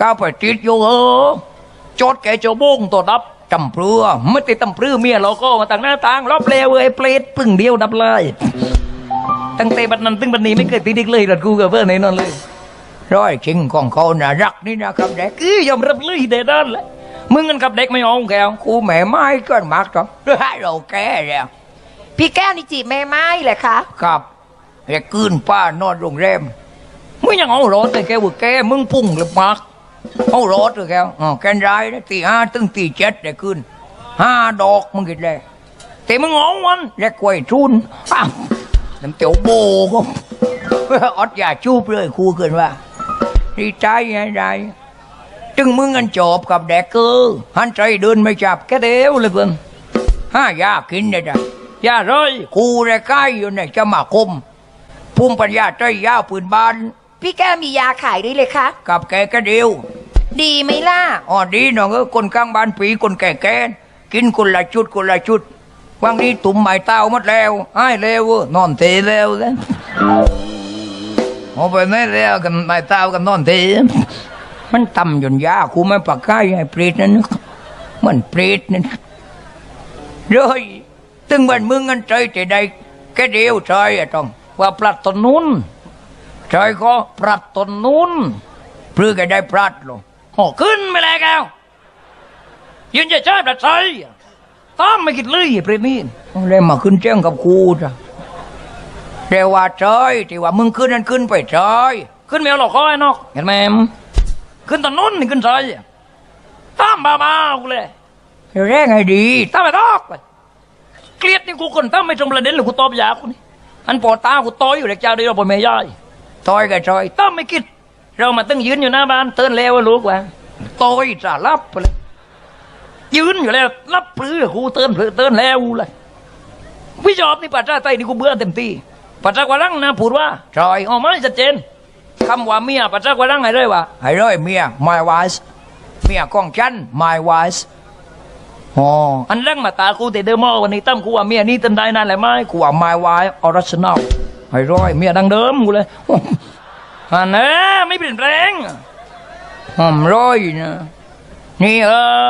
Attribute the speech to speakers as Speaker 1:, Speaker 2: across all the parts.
Speaker 1: ก้าวไปติดอยู่เออจดแกเจ้าโบ้งตัวดับจำเปลือไม่ติดตำเปลือเมียเราก็มาต่างหน้าต่างรอบเลวเอ้ยเปรตปึ่งเดียวดับเลยตั้งแต่บัดนั้นตึงบัดนี้ไม่เคยติดอีกเลยรถกูกับเพื่อนไหนนอนเลย ร้อยจริงของเขาน่ารักนี่นะครับเด็กคือยอมรับเลยเด็ดนั่นแหละมึงกันกับเด็กไม่เอาแกวกูแม่ไม้ก็มากจ้ะเราแก่แล้ว
Speaker 2: พี่แก้วนี่จีบแม่ไม้เหรอคะ
Speaker 1: ครับแกคืนป้านอนโรงแรมมึงยังเอารถเลยแกว่าแกมึงพุ่งหรือมาก เอารถเลยแกวอ๋อแกนร้ายนะตีห้าตึงตีเจ็ดได้คืนห้าดอกมึงกินเลยแต่มึงเอาวันแลกกล้วยชุนอ้าวน้ำเตียวโบก็อดอย่าจูบเลยครูเกินว่าดีใจไงได้จึงมึงกันจบกับแดกเกอร์หันใจเดินไม่จับแค่เดียวเลยเพื่อนห้ายากินได้จ้ะยาเลยครูได้ใกล้อยู่ในจะมาคมภูมิปัญญาใจยาวปืนบาน
Speaker 2: พี่แก้วมียาขายด้วยเลยคะ
Speaker 1: กับแกก็เดียว
Speaker 2: ดีไหมล่ะ
Speaker 1: อ๋อดีน้องเออคนกลางบ้านปีคนแก่แก่กินคนละชุดคนละชุดวังนี้ตุ่มไม้เต้าหมดแล้วไอ้เลวเว้ยนอนเทแล้วนะเอาไปไหนแล้วกันไม้เต้ากันนอนเทมันต่ำจนยาคูไม่ปากใกล้ไอ้เปรตนั่นมันเปรตนั่นเลยตึงวันมึงกันใจแต่ใดแค่เดียวใจอะต้องว่าปลัดตนนู้นใจก็ปลัดตนนู้นเพื่อแกได้ปลัดหร อโอ้ขึ้นไม่แล้วแกวยืนจะใช่ปลัดใจตามไม่คิดเลยเปรตนี่เลยมาขึ้นแจ้งกับครูจ้ะแต่ว่าใจที่ว่ามึงขึ้นนั่นขึ้นไปใจขึ้นไม่เอาหรอกข้อไอ้นอกเห็นไหมขึ้นตอนนู้นนี่ขึ้นใจตามบ้าๆกูเลยแรงไงดีตามไปตอกไปเกลียดนี่กูคนตั้งไม่ตรงประเด็นหรือกูตอบยากูนี่อันปอตากูต่อยอยู่เด็กเจ้าเดียวปอแม่ย่อยต่อยกับจอยตั้งไม่คิด เรามาตั้งยืนอยู่หน้าบ้านเตือนแล้วว่าลูกว่าต่อยจะรับไปเลยยืนอยู่แล้วรับปรือกูเตือนเพื่อเตือนแล้วเลยวิจอบนี่ปัจจัยไตนี่กูเบื่อเต็มที่ปัจจัยกว่ารังนะพูดว่าจอยอ๋อไม่ชัดเจนคำว่าเมียปัจจัยกว่ารังไงเลยว่าไอ้เลยเมีย my wife เมียของฉัน my wife อ๋ออันเรื่องมาตากูแต่เดิมมอวันนี้ตั้มกูว่าเมียนี่ตันได้นั่นแหละไหมกูว่า my wife original ไอ้ร้อยเมียดังเดิมกูเลย อันนี้ไม่เปลี่ยนแปลงหอมร้อยนะนี่เออ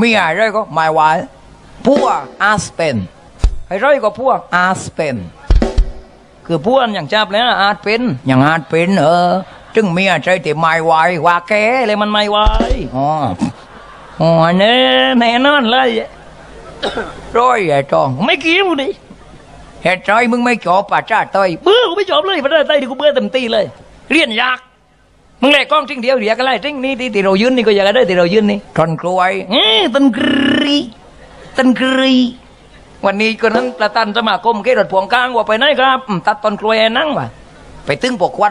Speaker 1: มีอะไรก็ my wife พวกอาสเปนไอ้ร้อยก็พวกอาสเปนคือพวกอย่างจับแล้วอาจเป็นอย่างอาจเป็นเออจึงมียใจแต่ my wife ว่าแกเลยมัน my wife อ๋ออ๋อแน่แน่นอนเลยร้อยไอ้ทองไม่เกี่ยวดิเหตุใจมึงไม่จบป่าจ้าเตยเบื่อกูไม่จบเลยประเทศไทยดิกูเบื่อเต็มตีเลย เรียนยากมึงแหลกกล้องทิ้งเดียวเดียวก็ไล่ทิ้งนี่ที่ที่เรายืนนี่ก็อยากจะได้ที่เรายืนนี่ทนกล้วยเอ้ยตันกรีตันกรีวันนี้ก็นั้นประธานสมาคมเกษตรพวงกลางว่าไปไหนครับอืมตัดต้นกล้วยให้นั่งว่ะไปตึงปกควัน